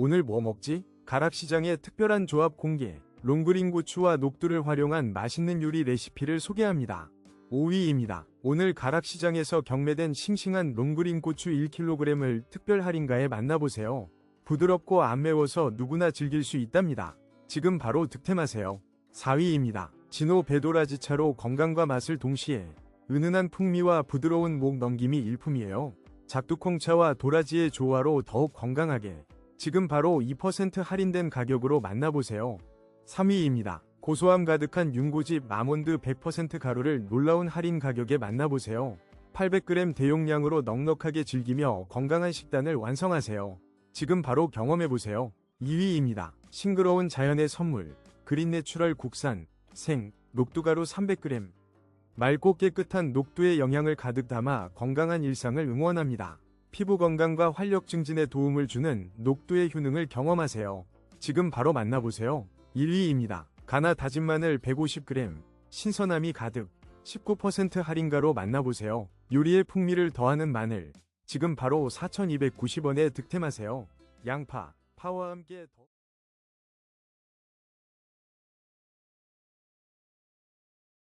오늘 뭐 먹지? 가락시장의 특별한 조합 공개. 롱그린 고추와 녹두를 활용한 맛있는 요리 레시피를 소개합니다. 5위입니다. 오늘 가락시장에서 경매된 싱싱한 롱그린 고추 1kg을 특별 할인가에 만나보세요. 부드럽고 안 매워서 누구나 즐길 수 있답니다. 지금 바로 득템하세요. 4위입니다. 진호 배도라지 차로 건강과 맛을 동시에 은은한 풍미와 부드러운 목 넘김이 일품이에요. 작두콩차와 도라지의 조화로 더욱 건강하게 지금 바로 2% 할인된 가격으로 만나보세요. 3위입니다. 고소함 가득한 윤고집 아몬드 100% 가루를 놀라운 할인 가격에 만나보세요. 800g 대용량으로 넉넉하게 즐기며 건강한 식단을 완성하세요. 지금 바로 경험해보세요. 2위입니다. 싱그러운 자연의 선물 그린 내추럴 국산 생 녹두가루 300g 맑고 깨끗한 녹두의 영양을 가득 담아 건강한 일상을 응원합니다. 피부 건강과 활력 증진에 도움을 주는 녹두의 효능을 경험하세요. 지금 바로 만나보세요. 1위입니다. 가나 다진 마늘 150g 신선함이 가득 19% 할인가로 만나보세요. 요리의 풍미를 더하는 마늘 지금 바로 4,290원에 득템하세요. 양파 파와 함께 더...